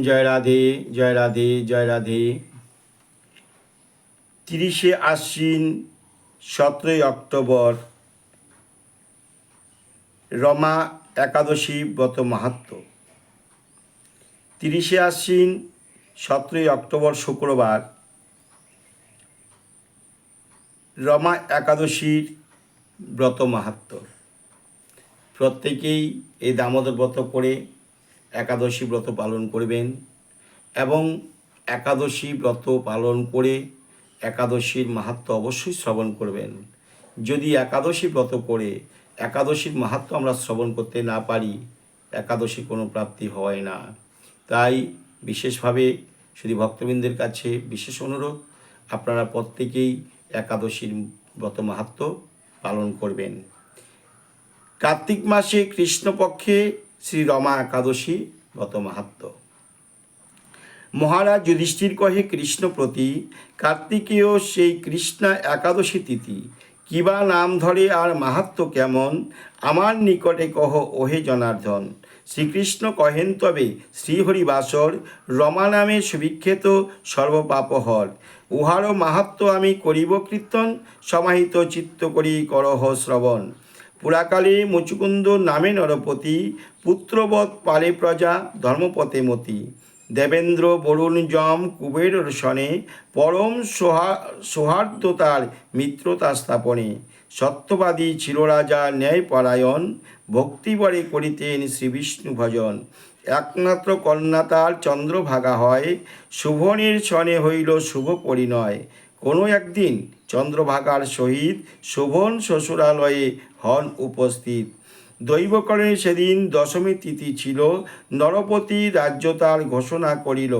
জয় রাধে জয় রাধে জয় রাধে। তিরিশে আশ্বিন, সতেরোই অক্টোবর, রমা একাদশী ব্রত মাহাত্ম। তিরিশে আশ্বিন, সতেরোই অক্টোবর, শুক্রবার, রমা একাদশীর ব্রত মাহাত্ম। প্রত্যেকেই এই দামোদর ব্রত করে একাদশী ব্রত পালন করবেন এবং একাদশী ব্রত পালন করে একাদশীর মাহাত্ম অবশ্যই শ্রবণ করবেন। যদি একাদশী ব্রত করে একাদশীর মাহাত্ম আমরা শ্রবণ করতে না পারি, একাদশী কোনো প্রাপ্তি হয় না। তাই বিশেষভাবে শুধু ভক্তবৃন্দের কাছে বিশেষ অনুরোধ, আপনারা প্রত্যেকেই একাদশীর ব্রত মাহাত্ম পালন করবেন। কার্তিক মাসে কৃষ্ণপক্ষে শ্রী রমা একাদশী ব্রত মাহাত্ম। মহারাজ যুধিষ্ঠির কহে, কৃষ্ণ প্রতি, কার্তিকেয় সেই কৃষ্ণা একাদশী তিথি কিবা নাম ধরে আর মাহাত্ম কেমন? আমার নিকটে কহ, ওহে জনার্দন, শ্রীকৃষ্ণ কহেন তবে শ্রীহরিবাসর, রমা নামে সুবিখ্যাত সর্বপাপহর, উহারও মাহাত্ম আমি করিব কীর্তন, সমাহিত চিত্ত করি করহ শ্রবণ। পুরাকালে মুচুকুন্দ নামে নরপতি, পুত্রবৎ পালে প্রজা ধর্মপথে মতি। দেবেন্দ্র বরুণ যম কুবের সনে পরম সোহা, সৌহার্দ্যতার মিত্রতা স্থাপনে। সত্যবাদী ছিল রাজা ন্যায়পরায়ণ, ভক্তিবরে করিতেন শ্রীবিষ্ণু ভজন। একমাত্র কন্যা তার চন্দ্রভাগা হয়, শুভনের ছনে হইল শুভ পরিণয়। কোনো একদিন চন্দ্রভাগার সহিত শোভন শ্বশুরালয়ে হন উপস্থিত। দৈবকরণে সেদিন দশমী তিথি ছিল, নরপতি রাজ্য তার ঘোষণা করিল।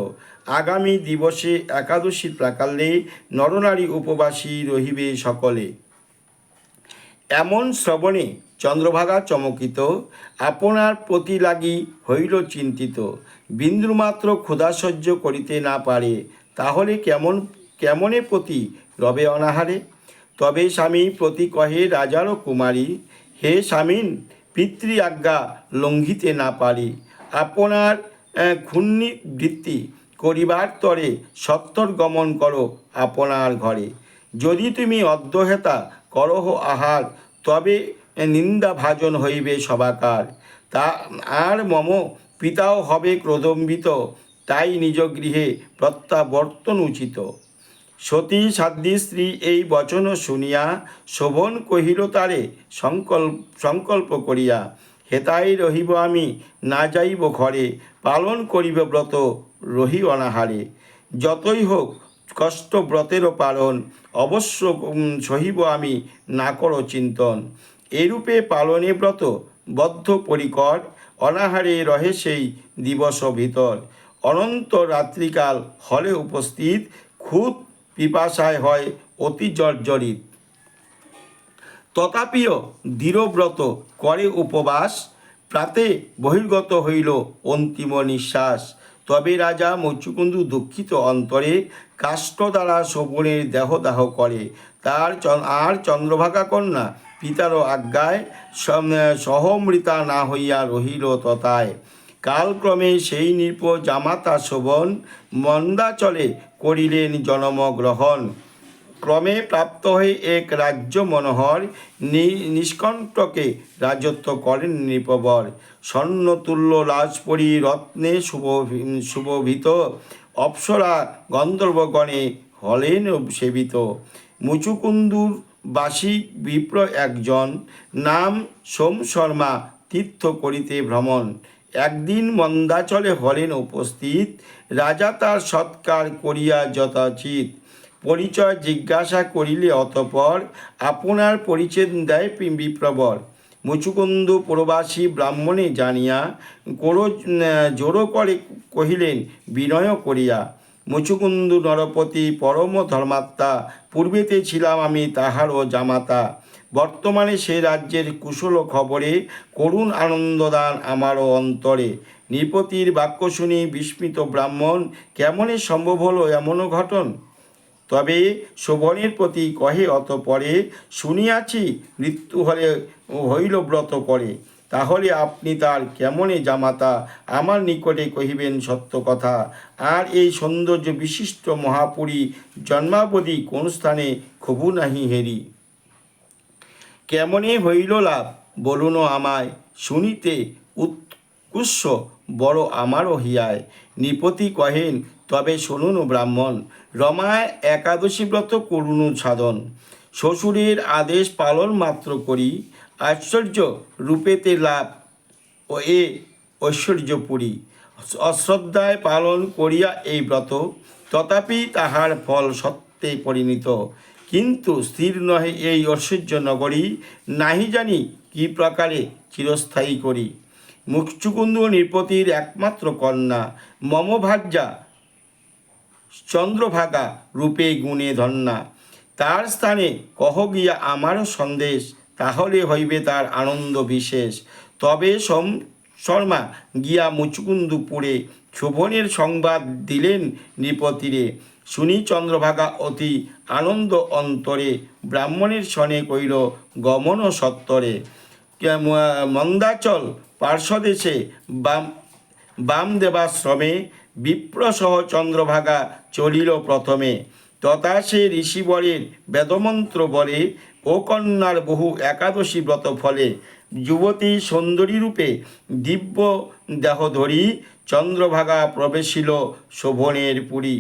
আগামী দিবসে একাদশী প্রাকালে নরনারী উপবাসী রহিবে সকলে। এমন শ্রবণে চন্দ্রভাগা চমকিত, আপনার প্রতি লাগি হইল চিন্তিত। বিন্দুমাত্র ক্ষুধা সহ্য করিতে না পারে, তাহলে কেমন, কেমনে প্রতি রবে অনাহারে? তবে স্বামী প্রতি কহে রাজারও কুমারী, হে স্বামীন পিতৃ আজ্ঞা লঙ্ঘিতে না পারি। আপনার ক্ষুণ্ণি বৃত্তি করিবার তরে সত্তর গমন করো আপনার ঘরে। যদি তুমি অধ্যহেতা করহ আহার, তবে নিন্দা ভাজন হইবে সবাকার তা, আর মম পিতাও হবে ক্রোধম্বিত, তাই নিজ গৃহে প্রত্যাবর্তন উচিত। সতী সাধ্বী স্ত্রী এই বচন শুনিয়া শোভন কহিল, তারে সংকল্প সংকল্প করিয়া হেতাই রহিব আমি, না যাইব ঘরে, পালন করিব ব্রত, রহি অনাহারে। যতই হোক কষ্ট ব্রতেরও পালন, অবশ্য সহিব আমি, না করো চিন্তন। এরূপে পালনে ব্রত, বদ্ধ পরিকর, অনাহারে রহে সেই দিবস ভিতর। অনন্ত রাত্রিকাল হলে উপস্থিত, খুদ পিপাসায় হয় অতি জর্জরিত। তথাপিও দৃঢ়ব্রত করে উপবাস, প্রাতে বহির্গত হইল অন্তিম নিঃশ্বাস। তবে রাজা মচুকুন্দু দুঃখিত অন্তরে কাষ্ঠ দ্বারা শোভনের দেহদাহ করে। তার আর চন্দ্রভাগা কন্যা পিতারও আজ্ঞায় সহমৃতা না হইয়া রহিল তথায়। কালক্রমে সেই নৃপ জামাতা শোভন মন্দাচলে করিলেন জন্মগ্রহণ ক্রমে প্রাপ্ত হয়ে এক রাজ্য মনোহর নিষ্কণ্টকে রাজত্ব করেন নৃপবর। স্বর্ণতুল্য রাজপরি রত্নে শুভ শুভভিত। অপ্সরা গন্ধর্বগণে হলেন সেবিত। মুচুকুন্দুর বাসী বিপ্র একজন। নাম সোম শর্মা, তীর্থ করিতে ভ্রমণ। একদিন মন্দাচলে হলেন উপস্থিত, রাজা তার সৎকার করিয়া যথাচিত। পরিচয় জিজ্ঞাসা করিলে অতপর আপনার পরিচয় দেয় পিম্বিপ্রবর বিপ্রবর মুচুকুন্দু প্রবাসী ব্রাহ্মণে জানিয়া, কোরো জোরো করে কহিলেন, বিনয় করিয়া। মুচুকুন্দু নরপতি পরম ধর্মাত্মা, পূর্বেতে ছিলাম আমি তাহারও জামাতা। বর্তমানে সে রাজ্যের কুশল খবরে, করুণ আনন্দদান আমারও অন্তরে। নৃপতির বাক্য শুনি বিস্মিত ব্রাহ্মণ, কেমনে সম্ভব হলো এমনও ঘটন? তবে শোভনের প্রতি কহে অত পরে শুনিয়াছি মৃত্যু হলে হইল ব্রত করে তাহলে আপনি তার কেমনে জামাতা? আমার নিকটে কহিবেন সত্য কথা। আর এই সৌন্দর্য বিশিষ্ট মহাপুরী জন্মাবধি কোন স্থানে খবু নাহি হেরি। কেমনে হইল লাভ? বলুন আমায়। শুনিতে উৎকুশ বড় আমারও হিয়ায় নৃপতি কহেন, তবে শুনুন ব্রাহ্মণ, রমায় একাদশী ব্রত করুণ সাধন। শ্বশুরের আদেশ পালন মাত্র করি। আশ্চর্য রূপেতে লাভ ও এ ঐশ্বর্যপুরী। অশ্রদ্ধায় পালন করিয়া এই ব্রত, তথাপি তাহার ফল সত্যে পরিণত। কিন্তু স্থির নহে এই ঐশ্বর্য নগরী, নাহি জানি কি প্রকারে চিরস্থায়ী করি। মুখচুকুন্দ নৃপতির একমাত্র কন্যা মম ভার্যা চন্দ্রভাগা রূপে গুণে ধন্যা। তার স্থানে কহ গিয়া আমারও সন্দেশ, তাহলে হইবে তার আনন্দ বিশেষ। তবে সোম, শর্মা গিয়া মুচুকুন্দুপুরে শোভনের সংবাদ দিলেন নৃপতিরে। শুনি চন্দ্রভাগা অতি আনন্দ অন্তরে ব্রাহ্মণের সনে কইল, গমন সত্তরে। মন্দাচল পার্শ্বদেশে বাম, বামদেবাশ্রমে বিপ্রসহ চন্দ্রভাগা চলিল প্রথমে। তথা সে ঋষিবরের বেদমন্ত্র বলে ও কন্যার বহু একাদশী ব্রত ফলে যুবতী সুন্দরী রূপে দিব্য দেহ ধরি চন্দ্রভাগা প্রবেশিল শোভনের পুরী।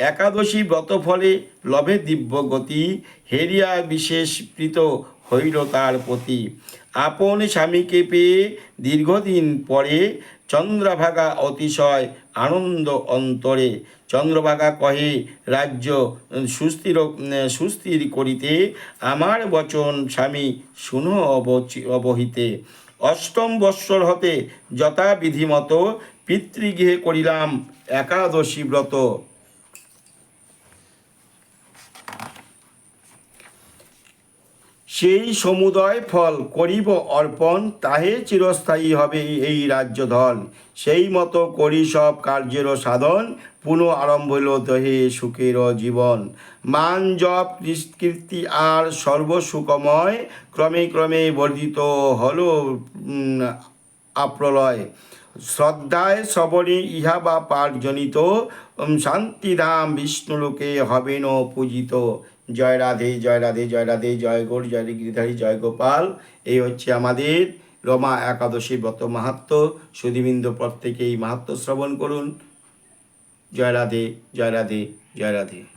একাদশী ব্রত ফলে লভে দিব্য গতি, হেরিয়া বিশেষ প্রীত হইল তার প্রতি আপন স্বামীকে পেয়ে দীর্ঘদিন পরে চন্দ্রভাগা অতিশয় আনন্দ অন্তরে। চন্দ্রভাগা কহে, রাজ্য, সুস্থির সুস্থির করিতে আমার বচন স্বামী শুন অবহিতে। অষ্টম বৎসর হতে যথাবিধি মতো পিতৃগৃহে করিলাম একাদশী ব্রত। সেই সমুদয় ফল করিব অর্পণ, তাহে চিরস্থায়ী হবে এই রাজ্য ধন সেই মতো করি সব কার্যের সাধন, পুনঃ আরম্ভ হইল দেহে সুখের জীবন। মান জপ কীর্তি আর সর্বসুখময় ক্রমে ক্রমে বর্ধিত হল আপ্রলয়। শ্রদ্ধায় শ্রবণে ইহা বা পাঠজনিত শান্তিধাম বিষ্ণুলোকে হবেন পূজিত। জয় রাধে জয় রাধে জয় রাধে, জয় গৌর, জয় গিরিধারী, জয় গোপাল। এই হচ্ছে আমাদের রমা একাদশী ব্রত মাহাত্ম। সুদীবৃন্দ প্রত্যেকেই মাহাত্ম শ্রবণ করুন। জয় রাধে জয় রাধে জয় রাধে।